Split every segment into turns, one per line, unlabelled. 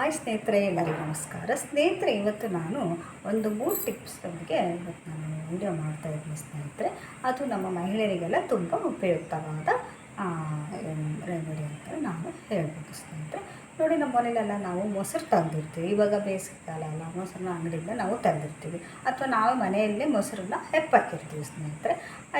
Hi ಸ್ನೇಹಿತರೆ, ಎಲ್ಲರಿಗೂ ನಮಸ್ಕಾರ. ಸ್ನೇಹಿತರೆ, ಇವತ್ತು ನಾನು ಒಂದು ಮೂರು ಟಿಪ್ಸ್ಗಳಿಗೆ ಇವತ್ತು ನಾನು ವಿಡಿಯೋ ಮಾಡ್ತಾ ಇದ್ದೀನಿ ಸ್ನೇಹಿತರೆ. ಅದು ನಮ್ಮ ಮಹಿಳೆಯರಿಗೆಲ್ಲ ತುಂಬ ಉಪಯುಕ್ತವಾದ ರೆಮಿಡಿ ಅಂತ ನಾನು ಹೇಳ್ಬೋದು ಸ್ನೇಹಿತರೆ. ನೋಡಿ ನಮ್ಮ ಮನೇಲೆಲ್ಲ ನಾವು ಮೊಸರು ತಂದಿರ್ತೀವಿ. ಇವಾಗ ಬೇಸಿಗೆ ಕಾಲ ಅಲ್ಲ ಮೊಸರನ್ನ ಅಂಗಡಿಯಿಂದ ನಾವು ತಂದಿರ್ತೀವಿ. ಅಥವಾ ನಾವು ಮನೆಯಲ್ಲೇ ಮೊಸರನ್ನ ಹೆಪ್ಪಾಕಿರ್ತೀವಿ ಸ್ನೇಹಿತರೆ.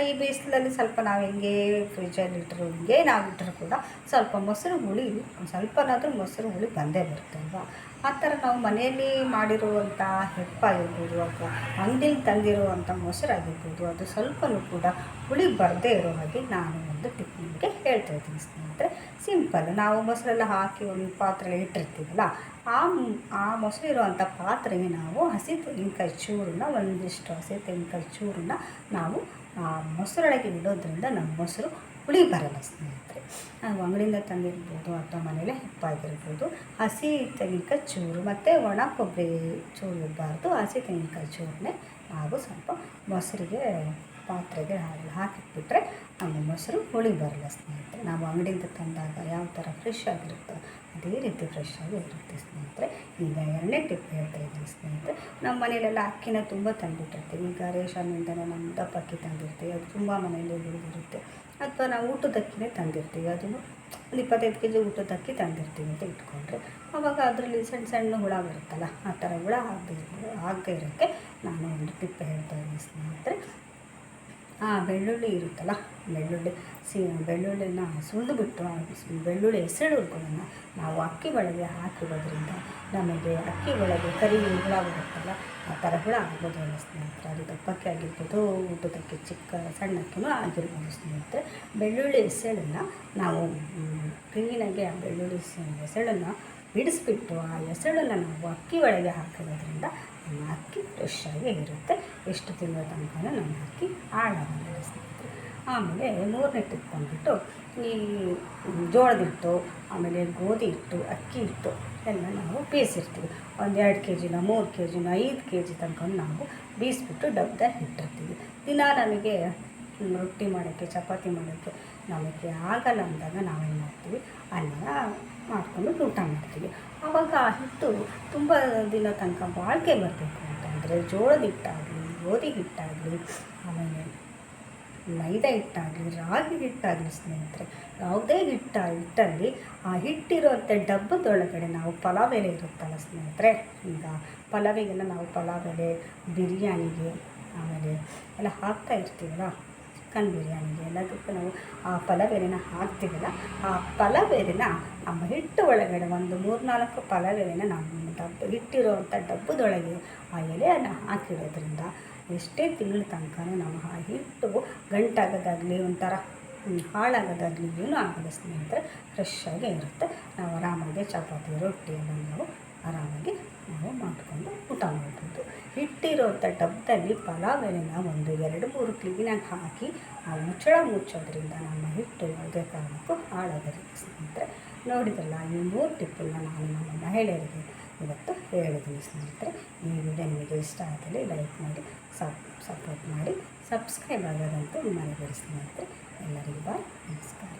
ಈ ಬೇಸಿಗೆಯಲ್ಲಿ ಸ್ವಲ್ಪ ನಾವು ಹೆಂಗೆ ಫ್ರಿಜ್ಜಲ್ಲಿ ಇಟ್ಟರು ಹಿಂಗೆ ನಾವು ಇಟ್ಟರು ಕೂಡ ಸ್ವಲ್ಪ ಮೊಸರು ಹುಳಿ ಸ್ವಲ್ಪನಾದರೂ ಮೊಸರು ಹುಳಿ ಬಂದೇ ಬರುತ್ತೆ ಅಲ್ವಾ? ಆ ಥರ ನಾವು ಮನೆಯಲ್ಲಿ ಮಾಡಿರುವಂಥ ಹೆಪ್ಪಾಗಿರ್ಬೋದು ಅಥವಾ ಅಂಗಡಿಲಿ ತಂದಿರುವಂಥ ಮೊಸರಾಗಿರ್ಬೋದು ಅದು ಸ್ವಲ್ಪವೂ ಕೂಡ ಹುಳಿ ಬರದೇ ಇರೋ ಹಾಗೆ ನಾನು ಒಂದು ಟಿಪ್ ನಿಮಗೆ ಹೇಳ್ತಾ ಇದ್ದೀನಿ ಸ್ನೇಹಿತರೆ. ಸಿಂಪಲ್ ನಾವು ಮೊಸರೆಲ್ಲ ಹಾಕಿ ಒಂದು ಪಾತ್ರೆ ಇಟ್ಟಿರ್ತೀವಲ್ಲ, ಆ ಆ ಮೊಸರು ಇರುವಂಥ ಪಾತ್ರೆಗೆ ನಾವು ಹಸಿ ತೆಂಗಿನಕಾಯಿ ಚೂರನ್ನ, ಒಂದಿಷ್ಟು ಹಸಿ ತೆಂಗಿನಕಾಯಿ ಚೂರನ್ನ ನಾವು, ಆ ಮೊಸರೊಳಗೆ ಇಡೋದ್ರಿಂದ ನಮ್ಮ ಮೊಸರು ಹುಳಿ ಬರಲ್ಲ ಸ್ನೇಹಿತರೆ. ನಾವು ಅಂಗಡಿಯಿಂದ ತಂದಿರ್ಬೋದು ಅಥವಾ ಮನೇಲೆ ಹೆಪ್ಪಾಗಿರ್ಬೋದು. ಹಸಿ ತೆಂಗಿನಕಾಯಿ ಚೂರು ಮತ್ತು ಒಣ ಕೊಬ್ಬರಿ ಚೂರು ಇರಬಾರ್ದು. ಹಸಿ ತೆಂಗಿನಕಾಯಿ ಚೂರನ್ನೇ ನಾವು ಸ್ವಲ್ಪ ಮೊಸರಿಗೆ, ಪಾತ್ರೆಗೆ ಹಾಕಿ ಹಾಕಿಟ್ಬಿಟ್ರೆ ನಮ್ಮ ಮೊಸರು ಹುಳಿ ಬರಲ್ಲ ಸ್ನೇಹಿತರೆ. ನಾವು ಅಂಗಡಿಯಿಂದ ತಂದಾಗ ಯಾವ ಥರ ಫ್ರೆಶ್ ಆಗಿರುತ್ತೋ ಅದೇ ರೀತಿ ಫ್ರೆಶ್ ಆಗಿ ಇರುತ್ತೆ ಸ್ನೇಹಿತರೆ. ಈಗ ಎರಡನೇ ಟಿಪ್ ಹೇಳ್ತಾ ಇದ್ದೀನಿ ಸ್ನೇಹಿತರೆ. ನಮ್ಮ ಮನೆಯಲ್ಲೆಲ್ಲ ಅಕ್ಕಿನ ತುಂಬ ತಂದುಬಿಟ್ಟಿರ್ತೀವಿ. ಈಗ ರೇಷನ್ನಿಂದನೇ ನಮ್ಮ ದಪ್ಪ ಅಕ್ಕಿ ತಂದಿರ್ತೀವಿ. ಅದು ತುಂಬ ಮನೆಯಲ್ಲಿ ಉಳಿದಿರುತ್ತೆ ಅಥವಾ ನಾವು ಊಟದ ಅಕ್ಕಿನೇ ತಂದಿರ್ತೀವಿ. ಅದನ್ನು ಒಂದು ಇಪ್ಪತ್ತೈದು ಕೆ ಜಿ ಊಟದ ಅಕ್ಕಿ ತಂದಿರ್ತೀವಿ ಅಂತ ಇಟ್ಕೊಂಡ್ರೆ ಅವಾಗ ಅದರಲ್ಲಿ ಸಣ್ಣ ಸಣ್ಣ ಹುಳ ಬರುತ್ತಲ್ಲ, ಆ ಥರ ಹುಳ ಆಗದೆ ಆಗದೆ ಇರೋಕ್ಕೆ ನಾನು ಒಂದು ಟಿಪ್ ಹೇಳ್ತಾ ಇದ್ದೀನಿ ಸ್ನೇಹಿತರೆ. ಆ ಬೆಳ್ಳುಳ್ಳಿ ಇರುತ್ತಲ್ಲ, ಬೆಳ್ಳುಳ್ಳಿ, ಸಿ ಬೆಳ್ಳುಳ್ಳಿನ ಸುಲಿದು ಬಿಟ್ಟು ಆ ಬೆಳ್ಳುಳ್ಳಿ ಬೆಳ್ಳುಳ್ಳಿ ಹೆಸರುಗಳನ್ನು ನಾವು ಅಕ್ಕಿ ಒಳಗೆ ಹಾಕಿರೋದ್ರಿಂದ ನಮಗೆ ಅಕ್ಕಿ ಒಳಗೆ ಕರಿ ಹುಳ ಬರುತ್ತಲ್ಲ, ಆ ಥರ ಹುಳ ಆಗ್ಬೋದು ಸ್ನೇಹಿತರೆ. ಅದು ದಪ್ಪಕ್ಕೆ ಆಗಿರ್ಬೋದು, ಊಟದಕ್ಕೆ ಚಿಕ್ಕ ಸಣ್ಣಕ್ಕೆ ಆಗಿರ್ಬೋದು ಸ್ನೇಹಿತರೆ. ಬೆಳ್ಳುಳ್ಳಿ ಹೆಸಳನ್ನು ನಾವು ಕ್ಲೀನಾಗಿ ಆ ಬೆಳ್ಳುಳ್ಳಿ ಹೆಸಳನ್ನು ಬಿಡಿಸ್ಬಿಟ್ಟು ಆ ಎಸಳನ್ನು ನಾವು ಅಕ್ಕಿ ಒಳಗೆ ಹಾಕಿರೋದ್ರಿಂದ ನಮ್ಮ ಅಕ್ಕಿ ಫ್ರೆಶ್ ಆಗಿ ಇರುತ್ತೆ. ಎಷ್ಟು ತಿಂಗಳ ತನಕ ನಮ್ಮ ಅಕ್ಕಿ ಹಾಳಾಗಲ್ಲ ಆಮೇಲೆ ಮೂರನೇ ಟಿಪ್ ಬಂದುಬಿಟ್ಟು ಈ ಜೋಳದ ಹಿಟ್ಟು, ಆಮೇಲೆ ಗೋಧಿ ಹಿಟ್ಟು, ಅಕ್ಕಿ ಹಿಟ್ಟು ಎಲ್ಲ ನಾವು ಬೇಯಿಸಿರ್ತೀವಿ. ಒಂದು ಎರಡು ಕೆ ಜಿನ ಮೂರು ಕೆ ಜಿನ ಐದು ಕೆ ಜಿ ತನಕ ನಾವು ಬೇಯಿಸ್ಬಿಟ್ಟು ಡಬ್ದಲ್ಲಿ ಇಟ್ಟಿರ್ತೀವಿ. ದಿನ ನಮಗೆ ರೊಟ್ಟಿ ಮಾಡೋಕ್ಕೆ, ಚಪಾತಿ ಮಾಡೋಕ್ಕೆ ನಮಗೆ ಆಗಲ್ಲ ಅಂದಾಗ ನಾವೇನು ಮಾಡ್ತೀವಿ? ಅನ್ನ ಮಾಡಿಕೊಂಡು ಊಟ ಮಾಡ್ತೀವಿ. ಆವಾಗ ಆ ಹಿಟ್ಟು ತುಂಬ ದಿನ ತನಕ ಬಾಳಿಕೆ ಬರಬೇಕು ಅಂತಂದರೆ ಜೋಳದ ಹಿಟ್ಟಾಗಲಿ, ಗೋಧಿ ಹಿಟ್ಟಾಗಲಿ, ಆಮೇಲೆ ಮೈದಾ ಹಿಟ್ಟಾಗಲಿ, ರಾಗಿ ಹಿಟ್ಟಾಗಲಿ ಸ್ನೇಹಿತರೆ, ಯಾವುದೇ ಹಿಟ್ಟ ಹಿಟ್ಟಲ್ಲಿ ಆ ಹಿಟ್ಟಿರುವಂಥ ಡಬ್ಬದೊಳಗಡೆ ನಾವು ಪಲಾವ್ ಎಲೆ ಇರುತ್ತಲ್ಲ ಸ್ನೇಹಿತರೆ, ಈಗ ಪಲಾವಿಗೆಲ್ಲ ನಾವು ಪಲಾವ್ ಎಲೆ ಬಿರಿಯಾನಿಗೆ ಆಮೇಲೆ ಎಲ್ಲ ಹಾಕ್ತಾ ಇರ್ತೀವಲ್ಲ ಚಿಕನ್ ಬಿರಿಯಾನಿಗೆ ಎಲ್ಲದಕ್ಕೂ ನಾವು ಆ ಪಲಾವ್ ಎಲೆನ ಹಾಕ್ತೀವಲ್ಲ, ಆ ಪಲಾವ್ ಎಲೆನ ನಮ್ಮ ಹಿಟ್ಟು ಒಳಗಡೆ ಒಂದು ಮೂರ್ನಾಲ್ಕು ಪಲಾವ್ ಎಲೆನ ನಮ್ಮ ಡಬ್ಬ ಹಿಟ್ಟಿರುವಂಥ ಡಬ್ಬದೊಳಗೆ ಆ ಎಲೆಯನ್ನು ಹಾಕಿಡೋದ್ರಿಂದ ಎಷ್ಟೇ ತಿಂಗಳ ತನಕ ನಾವು ಆ ಹಿಟ್ಟು ಗಂಟಾಗೋದಾಗಲಿ ಒಂಥರ ಹಾಳಾಗೋದಾಗಲಿ ಏನೂ ಆಗಲ್ಲ ಅಂದರೆ ಫ್ರೆಶ್ ಇರುತ್ತೆ. ನಾವು ಆರಾಮಾಗಿ ಚಪಾತಿ ರೊಟ್ಟಿ ಎಲ್ಲ ನಾವು ಆರಾಮಾಗಿ ನಾವು ಮಾಡಿಕೊಂಡು ಊಟ ಮಾಡ್ಬೋದು ಹಿಟ್ಟಿರೋಂಥ ಡಬ್ಬದಲ್ಲಿ ಪಲಾವ್ ಎಲೆನ ಒಂದು ಎರಡು ಮೂರು ಕ್ಲೀನಾಗಿ ಹಾಕಿ ಆ ಮುಚ್ಚಳ ಮುಚ್ಚೋದ್ರಿಂದ ನಮ್ಮ ಹಿಟ್ಟು ಯಾವುದೇ ಕಾರಣಕ್ಕೂ ಹಾಳಾಗೋದಿಲ್ಲ ಸ್ನೇಹಿತರೆ, ನೋಡಿದ್ರಲ್ಲ, ಈ ಮೂರು ಟಿಪ್ಪನ್ನು ನಾನು ನಮ್ಮ ಮಹಿಳೆಯರಿಗೆ ಇವತ್ತು ಹೇಳಿದ್ದೀನಿ ಸ್ನೇಹಿತರೆ. ಈ ವಿಡಿಯೋ ನಿಮಗೆ ಇಷ್ಟ ಆದಲ್ಲಿ ಲೈಕ್ ಮಾಡಿ, ಸಪ್, ಸಪೋರ್ಟ್ ಮಾಡಿ, ಸಬ್ಸ್ಕ್ರೈಬ್ ಆಗೋದಂತೂ ಮನೆಗೆ ಸ್ನೇಹಿತರೆ. ಎಲ್ಲರಿಗೂ ಬಾಯ್, ನಮಸ್ಕಾರ.